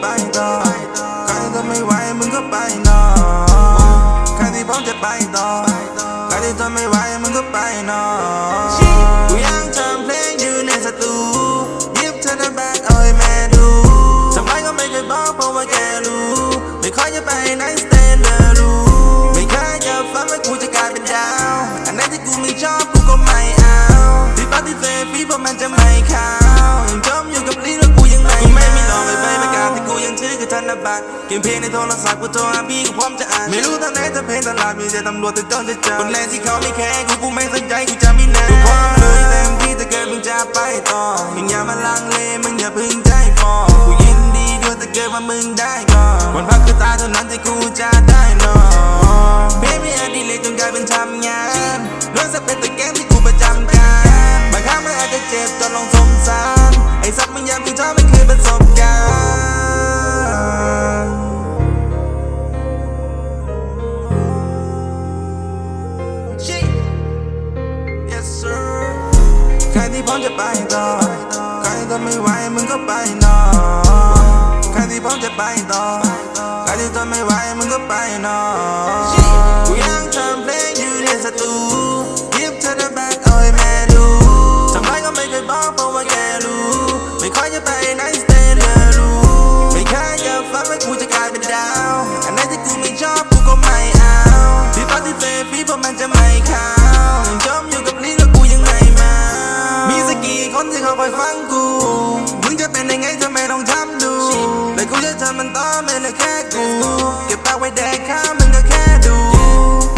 ไปต่อใครทนไม่ไหวมึงก็ไปนอนใครที่พร้อมจะไปต่อใครที่ทนไม่ไหวมึงก็ไปนอนกูยังทำเพลงอยู่ในสตูยิบเธอในแบกเอาให้แม่ดูทำไมก็ไม่เคยบอกเพราะว่าแกรู้ไม่ค่อยจะไปไหนสเตนเดอร์รู้ไม่เคยจะฝันว่ากูจะกลายเป็นดาวอันไหนที่กูไม่ชอบกูก็ไม่เอาที่ปฏิเสธพี่เพราะมันจะไม่เข้า ยังถือคือธนบัตรเขียนเพลงในโทรศัพท์กูโทรหาพี่กูพร้อมจะอ่าน ไม่รู้ทางไหนจะเพลงตลาดมีแต่ตำรวจติดต้นจะจับคนแรกที่เขาไม่แคร์กูกูไม่สนใจกูจะไม่แน่กูพร้อมเลยเต็มที่ถ้าเกิดมึงจะไปต่อมึงอย่ามาลังเลมึงอย่าพึ่งใจฟอกูยินดีด้วยถ้าเกิดว่ามึงได้ก่อนวันพักคือตายเท่านั้นที่กูจะได้นอน Baby อดีเลยจนกลายเป็นทำงานเรื่องสเป็นแต่แกงที่กูประจำการบางครั้งมันอาจจะเจ็บจนลงสงสารไอ้สัตว์มึงยังมีเท่าไม่เคยประสบการณ์ ที่พร้อมจะไปต่อ ใครทนไม่ไหวมึงก็ไปนอนใครที่พร้อมจะไปต่อ ใครที่ทนไม่ไหวมึงก็ไปนอนกูยังทำเพลงอยู่ในสตูยิบเธอในแบกเอาให้แม่ดูทำไมก็ไม่เคยบอกเพราะว่าแกรู้ ไม่ค่อยจะไปไหนสเตนเดอรู้ ไม่เคยจะฝันว่ากูจะกลายเป็นดาว อันไหนที่กูไม่ชอบกูก็ไม่ กี่คนที่เขาคอยฟังกู มึงจะเป็นยังไงทำไมต้องทำดูและกูจะทำมันต่อไม่เลยแค่กู เก็บปากไว้แดกข้ามึงก็แค่ดู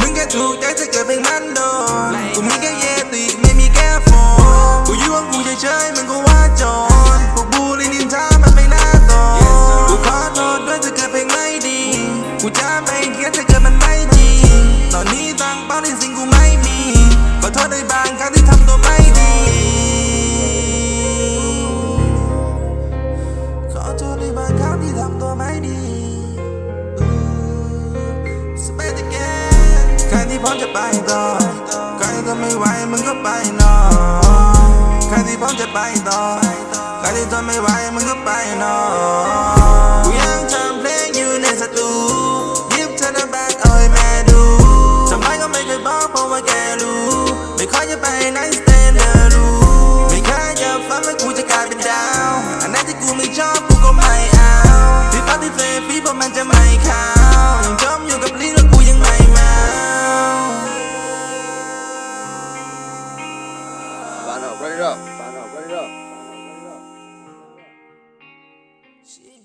มึงแค่ถูกใจถ้าเกิดเพลงมันโดนกูมีแค่เยติไม่มีแค่โฟนกูยู่ของกูเฉยๆมึงก็ว่าจอนพวกบูลลี่นินทามันไม่น่าตอนกูขอโทษด้วยถ้าเกิดเพลงไม่ดี กูจะไม่เขียนถ้าเกิดมันไม่จริง ตอนนี้ตั้งเป้าในสิ่งกูไม่มีขอโทษในบา พร้อมจะไปต่อ ใครที่ทนไม่ไหวมึงก็ไปนอนใครที่พร้อมจะไปต่อ ใครที่ทนไม่ไหวมึงก็ไปนอนกูยังทำเพลงอยู่ในสตูยิบเธอในแบกเอาให้แม่ดูทำไมก็ไม่เคยบอกเพราะว่าแกรู้ ไม่ค่อยจะไปไหนสเตนเดอร์รู้ไม่เคยจะฝันว่ากูจะกลายเป็นดาว อันไหนที่กูไม่ชอบกูก็ไม่เอาที่ปฏิเสธพี่เพราะมันจะไม่เข้า run it up. Bano, run it up. Bano, run it up. Shit.